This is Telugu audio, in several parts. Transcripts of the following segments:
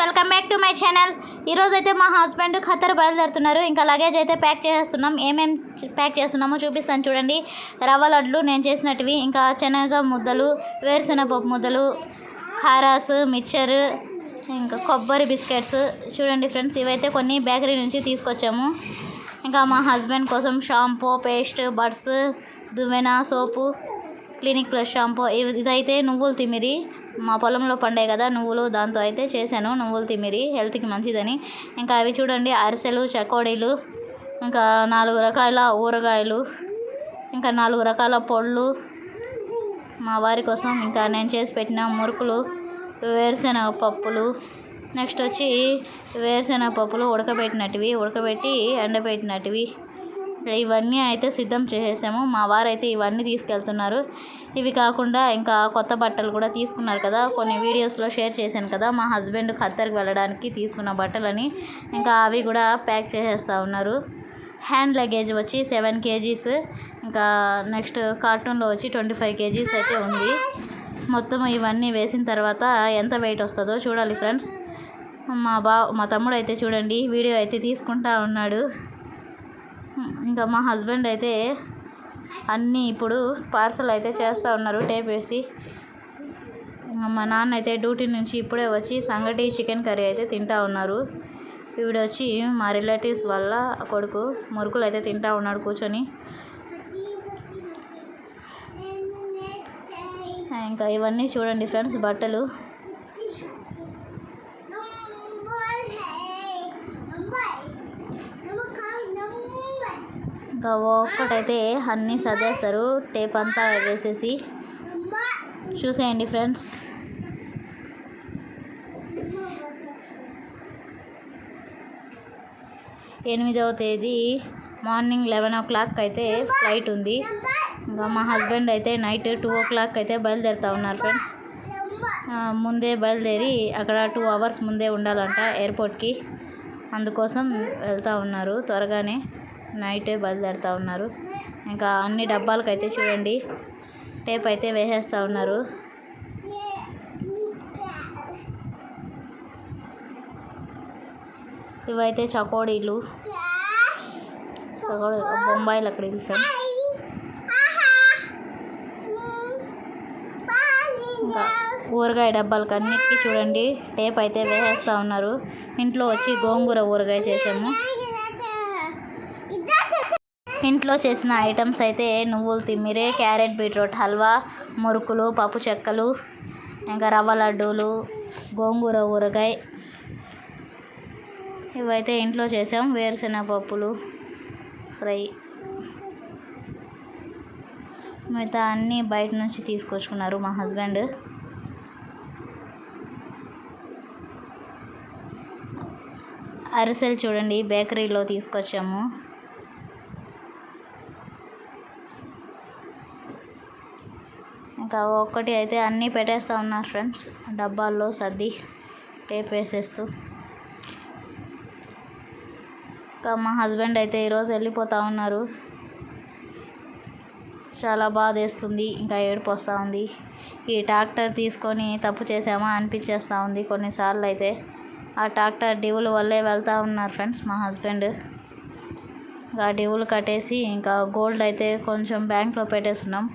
Welcome back to my channel. ఈరోజు అయితే మా హస్బెండ్ ఖతర్ బయలుదేరుతున్నారు. ఇంకా లగేజ్ అయితే ప్యాక్ చేస్తున్నాం. ఏమేం ప్యాక్ చేస్తున్నామో చూపిస్తాను చూడండి. రవ్వ లడ్లు నేను చేసినట్టువి ఇంకా శనగ ముద్దలు వేరుశెనగపప్పు ముద్దలు ఖారాస్ మిక్చర్ ఇంకా కొబ్బరి బిస్కెట్స్. చూడండి ఫ్రెండ్స్ ఇవైతే కొన్ని బేకరీ నుంచి తీసుకొచ్చాము. ఇంకా మా హస్బెండ్ కోసం షాంపూ పేస్ట్ బడ్స్ దువ్వెన సోపు క్లినిక్ ప్లస్ షాంపూ. ఇవి ఇదైతే నువ్వులు తిమిరి. మా పొలంలో పండే కదా నువ్వులు దాంతో అయితే చేశాను. నువ్వులు తిమ్మిరి హెల్త్కి మంచిదని. ఇంకా అవి చూడండి అరిసెలు చకోడీలు ఇంకా నాలుగు రకాల ఊరగాయలు ఇంకా నాలుగు రకాల పొళ్ళు మా వారి కోసం ఇంకా నేను చేసి పెట్టిన మురుకులు వేరుశెనగ పప్పులు. నెక్స్ట్ వచ్చి వేరుశెనగ పప్పులు ఉడకబెట్టినటివి ఉడకబెట్టి ఎండబెట్టినటివి. ఇవన్నీ అయితే సిద్ధం చేసేసాము. మా వారైతే ఇవన్నీ తీసుకెళ్తున్నారు. ఇవి కాకుండా ఇంకా కొత్త బట్టలు కూడా తీసుకున్నారు కదా. కొన్ని వీడియోస్లో షేర్ చేశాను కదా. మా హస్బెండ్ ఖత్తర్కి వెళ్ళడానికి తీసుకున్న బట్టలని ఇంకా అవి కూడా ప్యాక్ చేసేస్తూ ఉన్నారు. హ్యాండ్ లగేజ్ వచ్చి సెవెన్ కేజీస్. ఇంకా నెక్స్ట్ కార్టూన్లో వచ్చి ట్వంటీ ఫైవ్ కేజీస్ అయితే ఉంది. మొత్తం ఇవన్నీ వేసిన తర్వాత ఎంత వెయిట్ వస్తుందో చూడాలి ఫ్రెండ్స్. మా బా మా తమ్ముడు అయితే చూడండి వీడియో అయితే తీసుకుంటా ఉన్నాడు. ఇంకా మా హస్బెండ్ అయితే అన్నీ ఇప్పుడు పార్సల్ అయితే చేస్తూ ఉన్నారు టేప్ వేసి. మా నాన్న అయితే డ్యూటీ నుంచి ఇప్పుడే వచ్చి సంగటి చికెన్ కర్రీ అయితే తింటా ఉన్నారు. ఈవిడ వచ్చి మా రిలేటివ్స్ వల్ల కొడుకు మురుకులు అయితే తింటా ఉన్నాడు కూర్చొని. ఇంకా ఇవన్నీ చూడండి ఫ్రెండ్స్ బట్టలు. ఇంకా ఒక్కటైతే అన్నీ సర్దేస్తారు. టేప్ అంతా వేసేసి చూసేయండి ఫ్రెండ్స్. ఎనిమిదవ తేదీ మార్నింగ్ లెవెన్ ఓ క్లాక్ అయితే ఫ్లైట్ ఉంది. ఇంకా మా హస్బెండ్ అయితే నైట్ టూ ఓ క్లాక్ అయితే బయలుదేరుతా ఉన్నారు ఫ్రెండ్స్. ముందే బయలుదేరి అక్కడ టూ అవర్స్ ముందే ఉండాలంట ఎయిర్పోర్ట్కి. అందుకోసం వెళ్తూ ఉన్నారు త్వరగానే. నైటే బయలుదేరుతూ ఉన్నారు. ఇంకా అన్ని డబ్బాలకు అయితే చూడండి. టేప్ అయితే వేసేస్తూ ఉన్నారు. ఇవైతే చకోడీలు. చకోడీ బొంబాయిలు అక్కడ ఫ్రెండ్స్ ఇంకా ఊరగాయ డబ్బాలకు అన్నిటికీ చూడండి. టేప్ అయితే వేసేస్తూ ఉన్నారు. ఇంట్లో వచ్చి గోంగూర ఊరగాయ చేసాము. ఇంట్లో చేసిన ఐటమ్స్ అయితే నువ్వులు తిమ్మిరే క్యారెట్ బీట్రూట్ హల్వా మురుకులు పప్పు చెక్కలు ఇంకా రవ్వ లడ్డూలు గోంగూర ఊరగాయ. ఇవైతే ఇంట్లో చేసాం. వేరుశెనగ పప్పులు ఫ్రై. మిగతా అన్నీ బయట నుంచి తీసుకొచ్చుకున్నారు మా హస్బెండ్. అరిసెలు చూడండి బేకరీలో తీసుకొచ్చాము. ఇంకా ఒక్కటి అయితే అన్నీ పెట్టేస్తూ ఉన్నారు ఫ్రెండ్స్ డబ్బాల్లో సర్ది టేప్ వేసేస్తూ. ఇంకా మా హస్బెండ్ అయితే ఈరోజు వెళ్ళిపోతూ ఉన్నారు. చాలా బాధ వేస్తుంది ఇంకా ఏడుపు వస్తూ ఉంది. ఈ ట్రాక్టర్ తీసుకొని తప్పు చేసామా అనిపించేస్తూ ఉంది కొన్నిసార్లు అయితే. ఆ ట్రాక్టర్ డివుల వల్లే వెళ్తూ ఉన్నారు ఫ్రెండ్స్ మా హస్బెండ్ ఇంకా డివులు కట్టేసి ఇంకా గోల్డ్ అయితే కొంచెం బ్యాంక్లో పెట్టేస్తున్నాం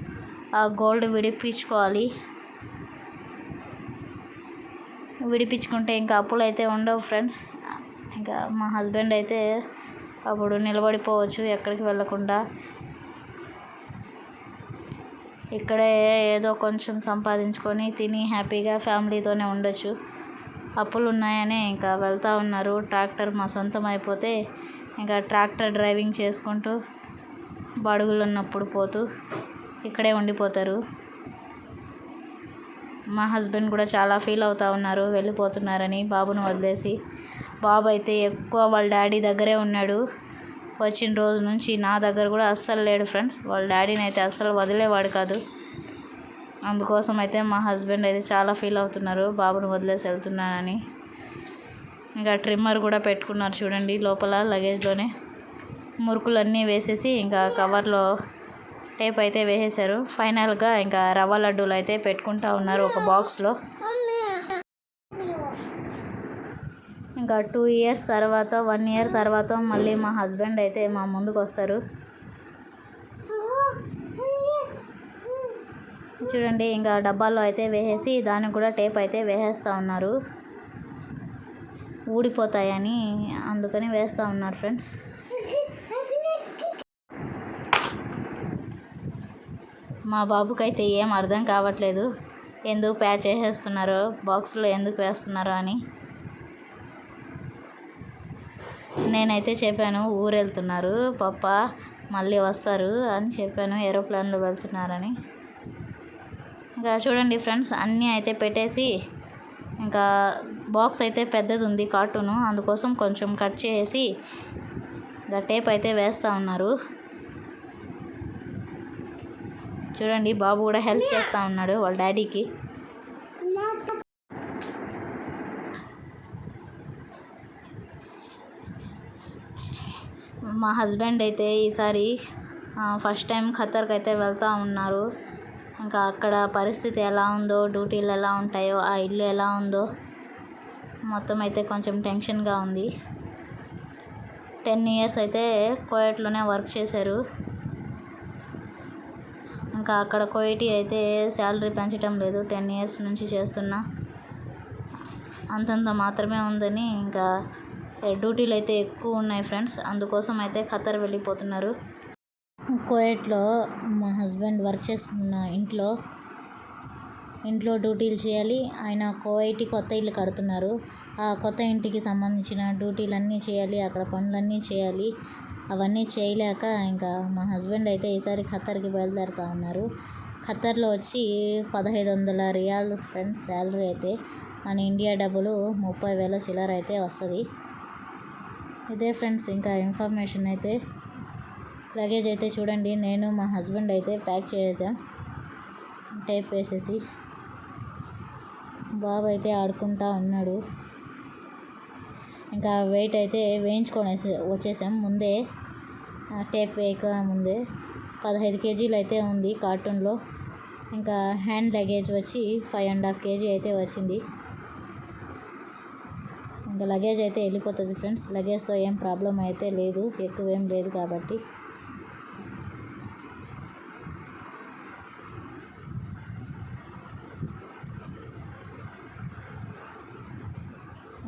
గోల్డ్ విడిపించుకోవాలి. విడిపించుకుంటే ఇంకా అప్పులు అయితే ఉండవు ఫ్రెండ్స్. ఇంకా మా హస్బెండ్ అయితే అప్పుడు నిలబడిపోవచ్చు ఎక్కడికి వెళ్ళకుండా. ఇక్కడే ఏదో కొంచెం సంపాదించుకొని తిని హ్యాపీగా ఫ్యామిలీతోనే ఉండొచ్చు. అప్పులు ఉన్నాయని ఇంకా వెళ్తూ ఉన్నారు. ట్రాక్టర్ మా సొంతం అయిపోతే ఇంకా ట్రాక్టర్ డ్రైవింగ్ చేసుకుంటూ బడుగులు ఉన్నప్పుడు పోతూ ఇక్కడే ఉండిపోతారు. మా హస్బెండ్ కూడా చాలా ఫీల్ అవుతూ ఉన్నారు వెళ్ళిపోతున్నారని బాబును వదిలేసి. బాబు అయితే ఎక్కువ వాళ్ళ డాడీ దగ్గరే ఉన్నాడు. వచ్చిన రోజు నుంచి నా దగ్గర కూడా అస్సలు లేడు ఫ్రెండ్స్. వాళ్ళ డాడీని అయితే అస్సలు వదిలేవాడు కాదు. అందుకోసం అయితే మా హస్బెండ్ అయితే చాలా ఫీల్ అవుతున్నారు బాబును వదిలేసి వెళ్తున్నానని. ఇంకా ట్రిమ్మర్ కూడా పెట్టుకున్నారు చూడండి లోపల లగేజ్లోనే. మురుకులన్నీ వేసేసి ఇంకా కవర్లో టేప్ అయితే వేసేసారు ఫైనల్గా ఇంకా రవ్వ లడ్డూలు అయితే పెట్టుకుంటా ఉన్నారు ఒక బాక్స్లో. ఇంకా టూ ఇయర్స్ తర్వాత వన్ ఇయర్ తర్వాత మళ్ళీ మా హస్బెండ్ అయితే మా ముందుకు వస్తారు. చూడండి ఇంకా డబ్బాల్లో అయితే వేసేసి దానికి కూడా టేప్ అయితే వేసేస్తూ ఉన్నారు. ఊడిపోతాయని అందుకని వేస్తూ ఉన్నారు ఫ్రెండ్స్. మా బాబుకైతే ఏం అర్థం కావట్లేదు. ఎందుకు ప్యాక్ చేసేస్తున్నారో బాక్స్లో ఎందుకు వేస్తున్నారో అని. నేనైతే చెప్పాను ఊరు వెళ్తున్నారు పప్ప మళ్ళీ వస్తారు అని చెప్పాను ఏరోప్లేన్లో వెళ్తున్నారని. ఇంకా చూడండి ఫ్రెండ్స్ అన్నీ అయితే పెట్టేసి ఇంకా బాక్స్ అయితే పెద్దది ఉంది కార్టూను అందుకోసం కొంచెం కట్ చేసి ఇంకా టేప్ అయితే వేస్తూ ఉన్నారు. చూడండి బాబు కూడా హెల్ప్ చేస్తూ ఉన్నాడు వాళ్ళ డాడీకి. మా హస్బెండ్ అయితే ఈసారి ఫస్ట్ టైం ఖతర్కి అయితే వెళ్తూ ఉన్నారు. ఇంకా అక్కడ పరిస్థితి ఎలా ఉందో డ్యూటీలు ఎలా ఉంటాయో ఆ ఇల్లు ఎలా ఉందో మొత్తం అయితే కొంచెం టెన్షన్గా ఉంది. టెన్ ఇయర్స్ అయితే కోయట్లోనే వర్క్ చేశారు. ఇంకా అక్కడ కోయిటీ అయితే శాలరీ పెంచడం లేదు. టెన్ ఇయర్స్ నుంచి చేస్తున్నా. అంతంత మాత్రమే ఉందని ఇంకా డ్యూటీలు అయితే ఎక్కువ ఉన్నాయి ఫ్రెండ్స్. అందుకోసం అయితే ఖతర్ వెళ్ళిపోతున్నారు. కోయట్లో మా హస్బెండ్ వర్క్ చేసుకున్న ఇంట్లో ఇంట్లో డ్యూటీలు చేయాలి. ఆయన కోవైటి కొత్త ఇల్లు కడుతున్నారు. ఆ కొత్త ఇంటికి సంబంధించిన డ్యూటీలన్నీ చేయాలి. అక్కడ పనులన్నీ చేయాలి. అవన్నీ చేయలేక ఇంకా మా హస్బెండ్ అయితే ఈసారి ఖత్తర్కి బయలుదేరుతా ఉన్నారు. ఖత్తర్లో వచ్చి పదహైదు వందల రియాల్ ఫ్రెండ్స్ శాలరీ అయితే మన ఇండియా డబ్బులు ముప్పై వేల చిల్లర అయితే వస్తుంది. ఇదే ఫ్రెండ్స్ ఇంకా ఇన్ఫర్మేషన్ అయితే. లగేజ్ అయితే చూడండి నేను మా హస్బెండ్ అయితే ప్యాక్ చేసాం. టేప్ వేసేసి. బాబు అయితే ఆడుకుంటా ఉన్నాడు. ఇంకా వెయిట్ అయితే వేయించుకొని వచ్చేసాం. ముందే టేప్ వేయక ముందే పదహైదు కేజీలు అయితే ఉంది కార్టూన్లో. ఇంకా హ్యాండ్ లగేజ్ వచ్చి ఫైవ్ అండ్ హాఫ్ కేజీ అయితే వచ్చింది. ఇంకా లగేజ్ అయితే వెళ్ళిపోతుంది ఫ్రెండ్స్. లగేజ్తో ఏం ప్రాబ్లం అయితే లేదు. ఎక్కువ ఏం లేదు కాబట్టి.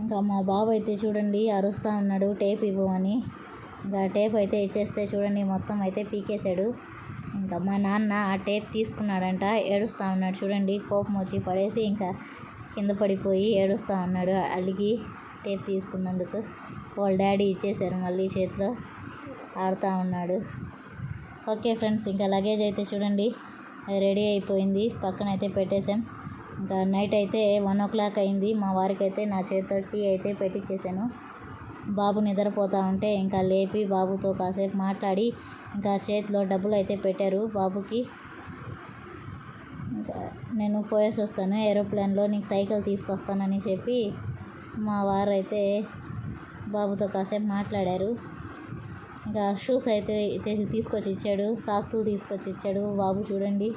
ఇంకా మా బాబు అయితే చూడండి అరుస్తూ ఉన్నాడు టేప్ ఇవ్వమని. ఇంకా టేప్ అయితే ఇచ్చేస్తే చూడండి మొత్తం అయితే పీకేశాడు. ఇంకా మా నాన్న ఆ టేప్ తీసుకున్నాడంట ఏడుస్తూ ఉన్నాడు చూడండి కోపం వచ్చి పడేసి ఇంకా కింద పడిపోయి ఏడుస్తూ ఉన్నాడు అలిగి టేప్ తీసుకున్నందుకు. వాళ్ళ డాడీ ఇచ్చేశారు మళ్ళీ చేతిలో ఆడుతూ ఉన్నాడు. ఓకే ఫ్రెండ్స్ ఇంకా లగేజ్ అయితే చూడండి రెడీ అయిపోయింది పక్కన అయితే పెట్టేశాం. ఇంకా నైట్ అయితే వన్ ఓ క్లాక్ అయింది. మా వారికి అయితే నా చేతితో టీ అయితే పెట్టించేసాను బాబు నిద్రపోతూ ఉంటే ఇంకా లేపి బాబుతో కాసేపు మాట్లాడి ఇంకా చేతిలో డబ్బులు అయితే పెట్టారు బాబుకి. ఇంకా నేను పోయేసి వస్తాను ఏరోప్లేన్లో నీకు సైకిల్ తీసుకొస్తానని చెప్పి మా వారు అయితే బాబుతో కాసేపు మాట్లాడారు. ఇంకా షూస్ అయితే తీసుకొచ్చి ఇచ్చాడు సాక్స్ తీసుకొచ్చి ఇచ్చాడు బాబు చూడండి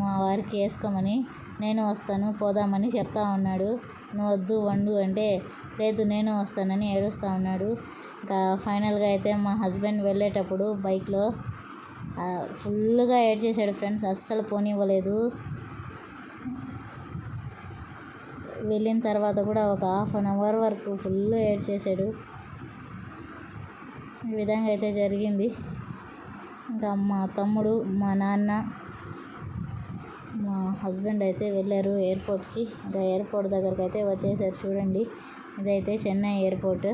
మా వారికి వేసుకోమని. నేను వస్తాను పోదామని చెప్తా ఉన్నాడు. నువ్వు వద్దు వండు అంటే లేదు నేను వస్తానని ఏడుస్తూ ఉన్నాడు. ఇంకా ఫైనల్గా అయితే మా హస్బెండ్ వెళ్ళేటప్పుడు బైక్లో ఫుల్గా ఏడ్ చేశాడు ఫ్రెండ్స్. అస్సలు పోనివ్వలేదు. వెళ్ళిన తర్వాత కూడా ఒక హాఫ్ అన్ అవర్ వరకు ఫుల్ ఏడ్ చేశాడు. ఈ విధంగా అయితే జరిగింది. ఇంకా మా తమ్ముడు మా నాన్న మా హస్బెండ్ అయితే వెళ్ళారు ఎయిర్పోర్ట్కి. ఇంకా ఎయిర్పోర్ట్ దగ్గరికి అయితే వచ్చేసారు చూడండి. ఇదైతే చెన్నై ఎయిర్పోర్ట్.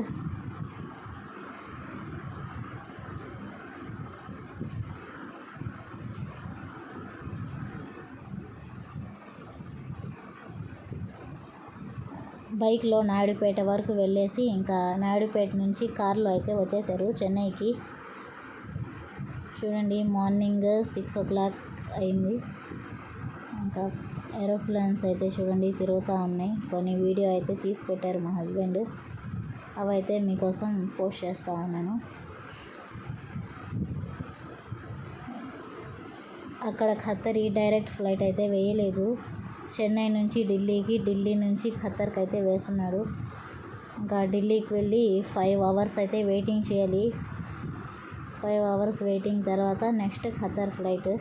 బైక్లో నాయుడుపేట వరకు వెళ్ళేసి ఇంకా నాయుడుపేట నుంచి కార్లో అయితే వచ్చేసారు చెన్నైకి. చూడండి మార్నింగ్ సిక్స్ ఓ క్లాక్ అయింది. ఇంకా ఏరోప్లేన్స్ అయితే చూడండి తిరుగుతూ ఉన్నాయి. కొన్ని వీడియో అయితే తీసి పెట్టారు మా హస్బెండ్ అవైతే మీకోసం పోస్ట్ చేస్తూ ఉన్నాను. అక్కడ ఖత్తర్ ఈ డైరెక్ట్ ఫ్లైట్ అయితే వేయలేదు. చెన్నై నుంచి ఢిల్లీకి ఢిల్లీ నుంచి ఖత్తర్కి అయితే వేస్తున్నాడు. ఇంకా ఢిల్లీకి వెళ్ళి ఫైవ్ అవర్స్ అయితే వెయిటింగ్ చేయాలి. ఫైవ్ అవర్స్ వెయిటింగ్ తర్వాత next Qatar flight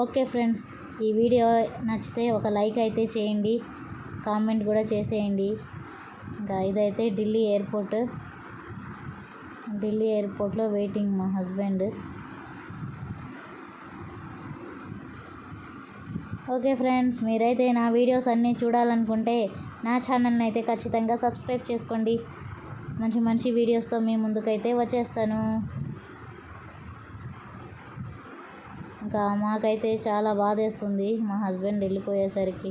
okay friends ఈ వీడియో నచ్చితే ఒక లైక్ అయితే చేయండి కామెంట్ కూడా చేసేయండి. ఇంకా ఇదైతే ఢిల్లీ ఎయిర్పోర్ట్. ఢిల్లీ ఎయిర్పోర్ట్లో వెయిటింగ్ మా హస్బెండ్. ఓకే ఫ్రెండ్స్ మీరైతే నా వీడియోస్ అన్నీ చూడాలనుకుంటే నా ఛానల్ని అయితే ఖచ్చితంగా సబ్స్క్రైబ్ చేసుకోండి. మంచి మంచి వీడియోస్తో మీ ముందుకైతే వచ్చేస్తాను. ఇంకా మాకైతే చాలా బాధేస్తుంది. మా హస్బెండ్ వెళ్ళిపోయేసరికి.